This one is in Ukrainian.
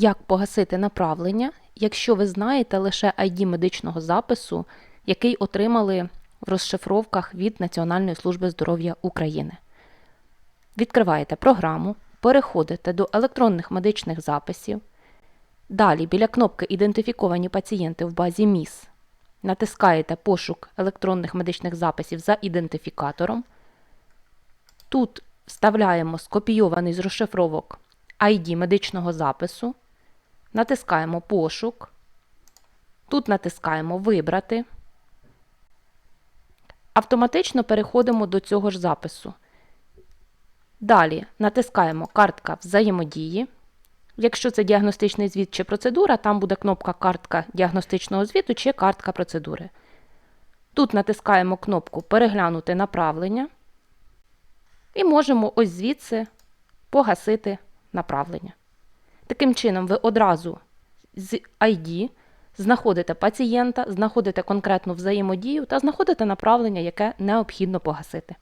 Як погасити направлення, якщо ви знаєте лише ID медичного запису, який отримали в розшифровках від Національної служби здоров'я України? Відкриваєте програму, переходите до електронних медичних записів. Далі біля кнопки Ідентифіковані пацієнти в базі МІС натискаєте пошук електронних медичних записів за ідентифікатором. Тут вставляємо скопійований з розшифровок ID медичного запису, натискаємо пошук. Тут натискаємо Вибрати. Автоматично переходимо до цього ж запису. Далі натискаємо Картка взаємодії. Якщо це діагностичний звіт чи процедура, там буде кнопка Картка діагностичного звіту чи картка процедури. Тут натискаємо кнопку Переглянути направлення і можемо ось звідси погасити направлення. Таким чином, ви одразу з ID знаходите пацієнта, знаходите конкретну взаємодію та знаходите направлення, яке необхідно погасити.